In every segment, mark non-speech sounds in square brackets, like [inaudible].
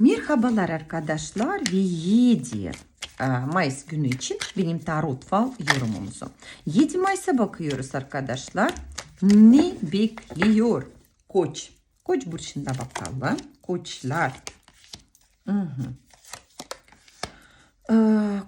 Merhabalar arkadaşlar ve 7 e, Mayıs günü için benim tarot fal yorumumuzu. 7 Mayıs'a bakıyoruz arkadaşlar. Ne bekliyor koç? Koç burçunda bakalım. Koçlar. Hı. Ee,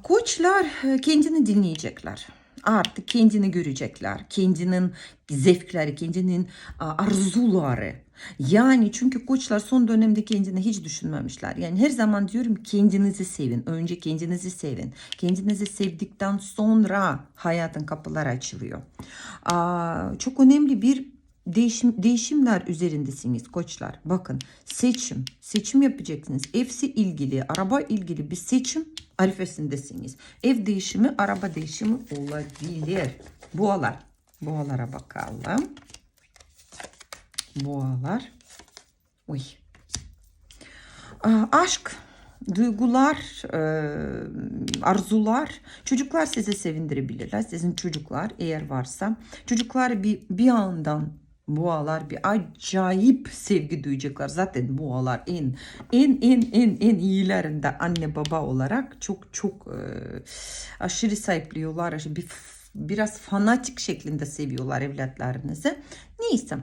koçlar e, kendini dinleyecekler. Artık kendini görecekler. Kendinin zevkleri, kendinin arzuları. Yani çünkü koçlar son dönemde kendini hiç düşünmemişler. Yani her zaman diyorum kendinizi sevin. Önce kendinizi sevin. Kendinizi sevdikten sonra hayatın kapıları açılıyor. Aa, çok önemli bir değişim, değişimler üzerindesiniz koçlar. Bakın seçim, seçim yapacaksınız. Evsi ilgili, araba ilgili bir seçim arifesindesiniz. Ev değişimi, araba değişimi olabilir. Boğalar. Boğalara bakalım. Boğalar. Uy. Aşk, duygular, e, arzular, çocuklar sizi sevindirebilirler. Sizin çocuklar eğer varsa çocuklar bir bir yandan boğalar bir acayip sevgi duyacaklar. Zaten boğalar en en en en en iyilerinden anne baba olarak çok çok e, aşırı sahipliyorlar. Bir, biraz fanatik şeklinde seviyorlar evlatlarınızı. Neyse.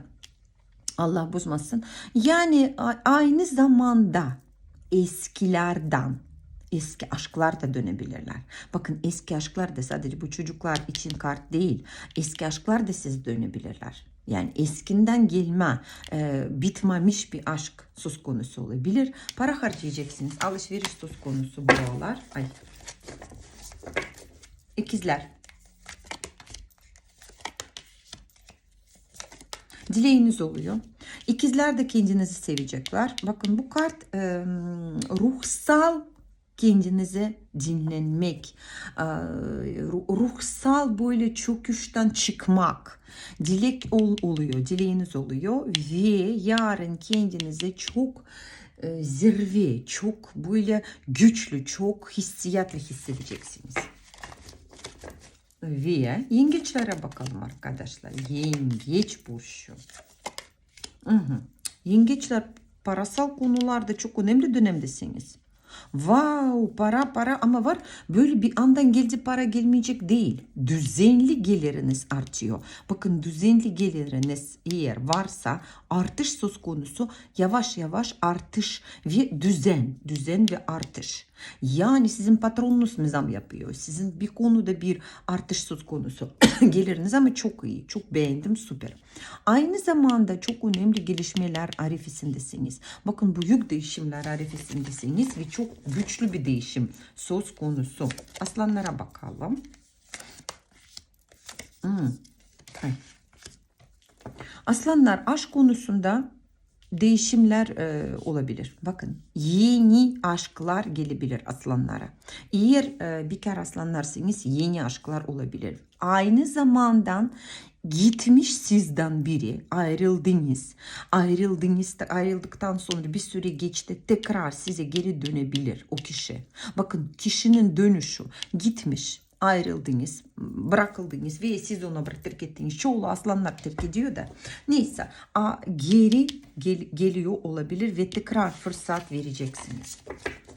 Allah bozmasın. Yani aynı zamanda eskilerden eski aşklar da dönebilirler. Bakın eski aşklar da sadece bu çocuklar için kart değil. Eski aşklar da siz dönebilirler. Yani eskinden gelme, e, bitmemiş bir aşk söz konusu olabilir. Para harcayacaksınız. Alışveriş söz konusu buralar. Ay. İkizler. Dileğiniz oluyor. İkizler de kendinizi sevecekler. Bakın bu kart e, ruhsal kendinize dinlenmek, ru- ruhsal böyle çöküşten çıkmak, dilek ol, oluyor, dileğiniz oluyor ve yarın kendinize çok zirve, çok böyle güçlü, çok hissiyatlı hissedeceksiniz. Ve yengeçlere bakalım arkadaşlar. Yengeç burcu. Yengeçler parasal konularda çok önemli dönemdesiniz. Wow para para ama var böyle bir andan geldi para gelmeyecek değil. Düzenli geliriniz artıyor. Bakın düzenli geliriniz eğer varsa artış söz konusu yavaş yavaş artış ve düzen. Düzen ve artış. Yani sizin patronunuz mu zam yapıyor? Sizin bir konuda bir artış söz konusu. [clears throat] Geliriniz ama çok iyi. Çok beğendim süper. Aynı zamanda çok önemli gelişmeler arifesindesiniz. Bakın büyük değişimler arifesindesiniz ve çok güçlü bir değişim söz konusu. Aslanlara bakalım. Hmm. Aslanlar aşk konusunda değişimler e, olabilir. Bakın yeni aşklar gelebilir aslanlara. Eğer e, bekar aslanlarsınız yeni aşklar olabilir. Aynı zamandan gitmiş sizden biri ayrıldınız. Ayrıldınız ayrıldıktan sonra bir süre geçti tekrar size geri dönebilir o kişi. Bakın kişinin dönüşü gitmiş ayrıldınız, bırakıldınız ve siz ona terk ettiniz. Çoğu aslanlar terk ediyor da. Neyse a, geri gel, geliyor olabilir ve tekrar fırsat vereceksiniz.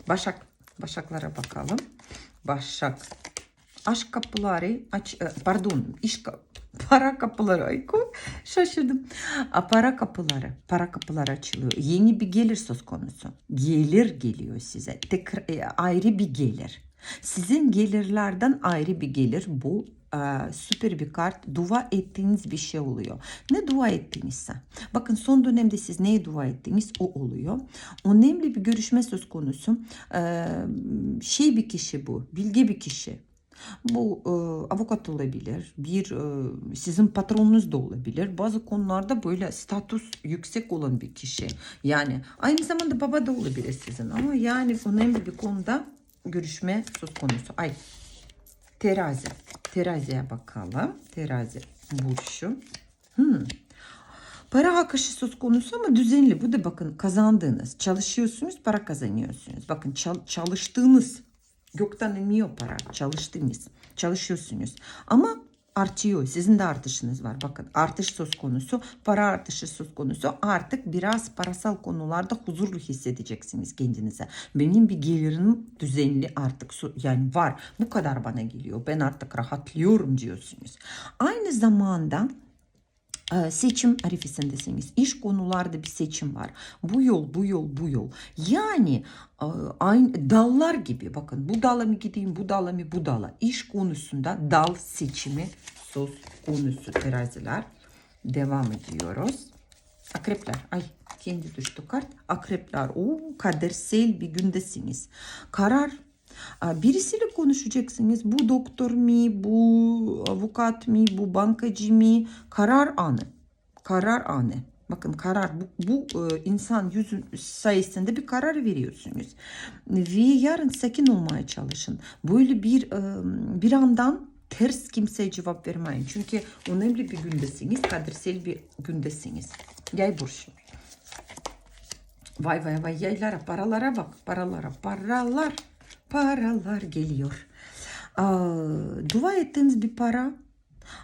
Başak, Başaklara bakalım. Başak. Aşk kapıları aç, e, pardon iş para kapıları ay şaşırdım. A, para kapıları para kapıları açılıyor. Yeni bir gelir söz konusu. Gelir geliyor size. Tekrar, e, ayrı bir gelir. Sizin gelirlerden ayrı bir gelir bu e, süper bir kart. Dua ettiğiniz bir şey oluyor. Ne dua ettinizse. Bakın son dönemde siz neye dua ettiniz o oluyor. Önemli bir görüşme söz konusu. E, şey bir kişi bu. Bilge bir kişi. Bu e, avukat olabilir, bir sizin patronunuz da olabilir. Bazı konularda böyle statüs yüksek olan bir kişi. Yani aynı zamanda baba da olabilir sizin ama yani önemli bir konuda görüşme söz konusu. Ay terazi. Teraziye bakalım. Terazi burcu. Hmm. Para akışı söz konusu ama düzenli. Bu da bakın kazandığınız. Çalışıyorsunuz, para kazanıyorsunuz. Bakın çal- çalıştığınız gökten inmiyor para. Çalıştınız. Çalışıyorsunuz. Ama artıyor. Sizin de artışınız var. Bakın artış söz konusu, para artışı söz konusu. Artık biraz parasal konularda huzurlu hissedeceksiniz kendinize. Benim bir gelirim düzenli artık yani var. Bu kadar bana geliyor. Ben artık rahatlıyorum diyorsunuz. Aynı zamanda seçim arifesindesiniz. İş konularda bir seçim var. Bu yol, bu yol, bu yol. Yani e, aynı dallar gibi bakın bu dala mı gideyim, bu dala mı, bu dala. İş konusunda dal seçimi söz konusu teraziler. Devam ediyoruz. Akrepler. Ay kendi düştü kart. Akrepler. O kadersel bir gündesiniz. Karar Birisiyle konuşacaksınız. Bu doktor mi, bu avukat mi, bu bankacı mı? Karar anı. Karar anı. Bakın karar bu, bu e, insan yüzü sayesinde bir karar veriyorsunuz. Ve yarın sakin olmaya çalışın. Böyle bir e, bir andan ters kimseye cevap vermeyin. Çünkü önemli bir gündesiniz. Kadersel bir gündesiniz. Yay burcu. Vay vay vay yaylara paralara bak paralara paralar paralar geliyor. Aa, dua ettiğiniz bir para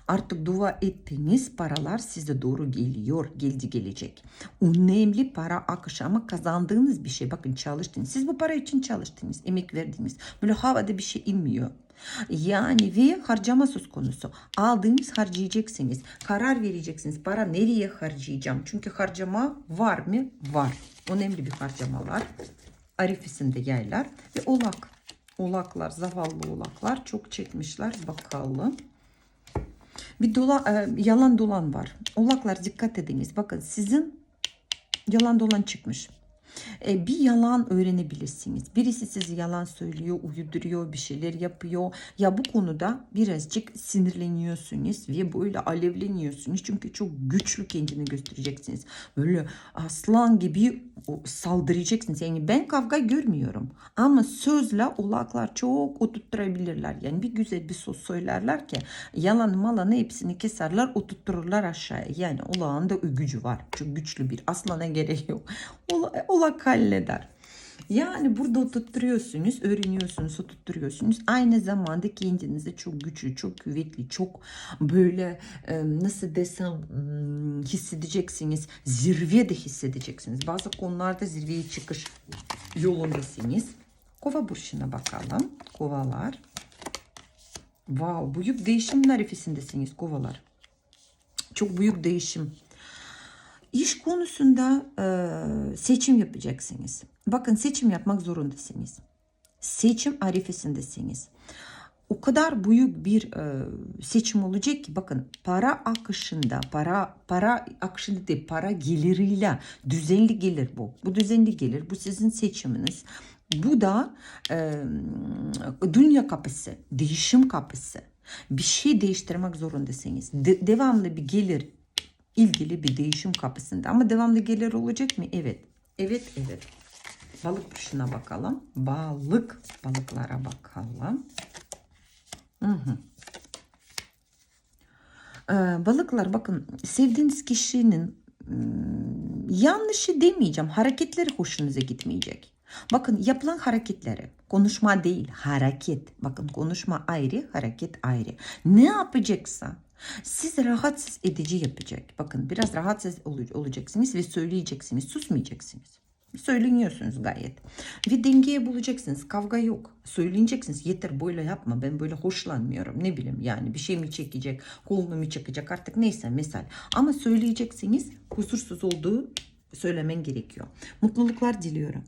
artık dua ettiğiniz paralar size doğru geliyor geldi gelecek. Önemli para akışı ama kazandığınız bir şey bakın çalıştınız. Siz bu para için çalıştınız emek verdiniz. Böyle havada bir şey inmiyor. Yani ve harcama söz konusu. Aldığınız harcayacaksınız. Karar vereceksiniz. Para nereye harcayacağım? Çünkü harcama var mı? Var. Önemli bir harcamalar. Arifesinde yaylar ve olak. Olaklar, zavallı olaklar çok çekmişler. Bakalım. Bir dola, e, yalan dolan var. Olaklar dikkat ediniz. Bakın sizin yalan dolan çıkmış. E, bir yalan öğrenebilirsiniz. Birisi sizi yalan söylüyor, uyduruyor, bir şeyler yapıyor. Ya bu konuda birazcık sinirleniyorsunuz ve böyle alevleniyorsunuz. Çünkü çok güçlü kendini göstereceksiniz. Böyle aslan gibi saldıracaksınız. Yani ben kavga görmüyorum. Ama sözle olaklar çok oturtturabilirler. Yani bir güzel bir söz söylerler ki yalan malanı hepsini keserler oturttururlar aşağıya. Yani olağan da gücü var. Çok güçlü bir aslana gerek yok. Ola, olak halleder. Yani burada oturtturuyorsunuz, öğreniyorsunuz, oturtturuyorsunuz. Aynı zamanda kendinizi çok güçlü, çok kuvvetli, çok böyle e, nasıl desem hmm, hissedeceksiniz. Zirve de hissedeceksiniz. Bazı konularda zirveye çıkış yolundasınız. Kova burçuna bakalım. Kovalar. Wow, büyük değişim arifesindesiniz kovalar. Çok büyük değişim. İş konusunda e, seçim yapacaksınız. Bakın seçim yapmak zorundasınız. Seçim arifesindesiniz. O kadar büyük bir e, seçim olacak ki bakın para akışında para para akışında değil para geliriyle düzenli gelir bu. Bu düzenli gelir. Bu sizin seçiminiz. Bu da e, dünya kapısı, değişim kapısı. Bir şey değiştirmek zorundasınız. De- devamlı bir gelir ilgili bir değişim kapısında. Ama devamlı gelir olacak mı? Evet. Evet, evet. Balık burçuna bakalım. Balık, balıklara bakalım. Hı hı. Ee, balıklar bakın sevdiğiniz kişinin hmm, yanlışı demeyeceğim. Hareketleri hoşunuza gitmeyecek. Bakın yapılan hareketleri konuşma değil hareket. Bakın konuşma ayrı hareket ayrı. Ne yapacaksa sizi rahatsız edici yapacak. Bakın biraz rahatsız ol- olacaksınız ve söyleyeceksiniz. Susmayacaksınız. Söyleniyorsunuz gayet. Ve dengeye bulacaksınız. Kavga yok. Söyleyeceksiniz. Yeter böyle yapma. Ben böyle hoşlanmıyorum. Ne bileyim yani bir şey mi çekecek, kolunu mu çekecek artık neyse misal. Ama söyleyeceksiniz. Huzursuz olduğu söylemen gerekiyor. Mutluluklar diliyorum.